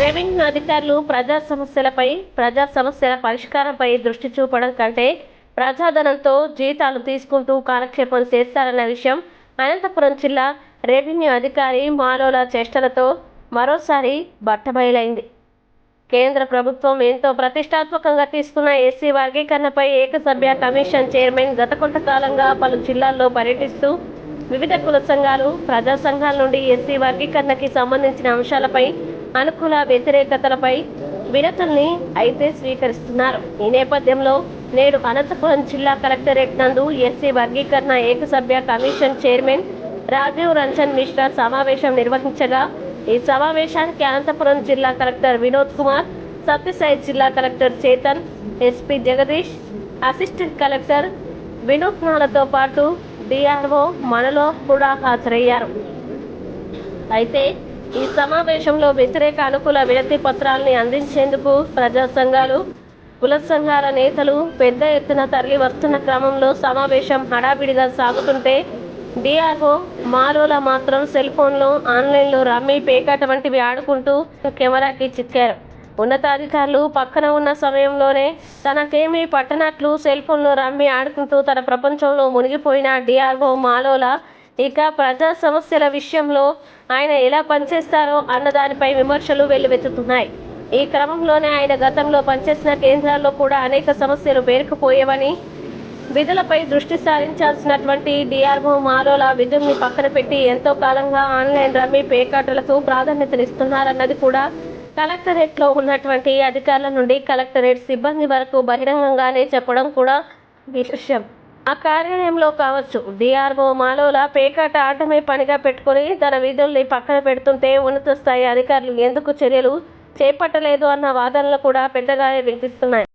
Revenue అధికారులు ప్రజా సమస్యలపై ప్రజా సమస్యల పరిష్కారంపై దృష్టి చూపడం కంటే ప్రజాధనంతో జీతాలు తీసుకుంటూ కాలక్షేపం చేస్తారన్న విషయం అనంతపురం జిల్లా రెవెన్యూ అధికారి మాలోల చేష్టలతో మరోసారి బట్టబయలైంది. కేంద్ర ప్రభుత్వం ఎంతో ప్రతిష్టాత్మకంగా తీసుకున్న ఎస్సీ వర్గీకరణపై ఏకసభ్య కమిషన్ చైర్మన్ గత కొంతకాలంగా పలు జిల్లాల్లో పర్యటిస్తూ వివిధ కుల సంఘాలు ప్రజా సంఘాల నుండి ఎస్సీ వర్గీకరణకి సంబంధించిన అంశాలపై అనుకూల వ్యతిరేకతలపై వినతుల్ని అయితే స్వీకరిస్తున్నారు. ఈ నేపథ్యంలో నేడు అనంతపురం జిల్లా కలెక్టరేట్ నందు ఎస్సీ వర్గీకరణ ఏకసభ్య కమిషన్ చైర్మన్ రాజీవ్ రంజన్ మిశ్రా సమావేశం నిర్వహించగా ఈ సమావేశానికి అనంతపురం జిల్లా కలెక్టర్ వినోద్ కుమార్ సత్యసాయి జిల్లా collector Chetan SP Jagadish assistant collector వినూత్నాలతో పాటు డిఆర్ఓ మనలో కూడా హాజరయ్యారు. అయితే ఈ సమావేశంలో వ్యతిరేక అనుకూల వినతి పత్రాల్ని అందించేందుకు ప్రజా సంఘాలు కుల సంఘాల నేతలు పెద్ద ఎత్తున తరలి వస్తున్న క్రమంలో సమావేశం హడావిడిగా సాగుతుంటే డిఆర్ఓ మారోల మాత్రం సెల్ ఫోన్లో ఆన్లైన్లో రమ్మీ పేకాట వంటివి ఆడుకుంటూ కెమెరాకి చిక్కారు. ఉన్నతాధికారులు పక్కన ఉన్న సమయంలోనే తనకేమీ పట్టనట్లు సెల్ ఫోన్లో రమ్మీ ఆడుకుంటూ తన ప్రపంచంలో మునిగిపోయిన డిఆర్ఓ మాలోల ఇక ప్రజా సమస్యల విషయంలో ఆయన ఎలా పనిచేస్తారో అన్న దానిపై విమర్శలు వెల్లువెత్తుతున్నాయి. ఈ క్రమంలోనే ఆయన గతంలో పనిచేసిన కేంద్రాల్లో కూడా అనేక సమస్యలు పేరుకుపోయేవని విధులపై దృష్టి సారించాల్సినటువంటి డిఆర్ఓ మాలోల విధుల్ని పక్కన పెట్టి ఎంతో కాలంగా ఆన్లైన్ రమ్మీ పేకాటలకు ప్రాధాన్యతనిస్తున్నారన్నది కూడా కలెక్టరేట్లో ఉన్నటువంటి అధికారుల నుండి కలెక్టరేట్ సిబ్బంది వరకు బహిరంగంగానే చెప్పడం కూడా విశేషం. ఆ కార్యాలయంలో కావచ్చు. డిఆర్ఓ మాలోల పేకాట ఆటమే పనిగా పెట్టుకుని తన విధుల్ని పక్కన పెడుతుంటే ఉన్నత స్థాయి అధికారులు ఎందుకు చర్యలు చేపట్టలేదు అన్న వాదనలు కూడా పెద్దగానే వినిపిస్తున్నాయి.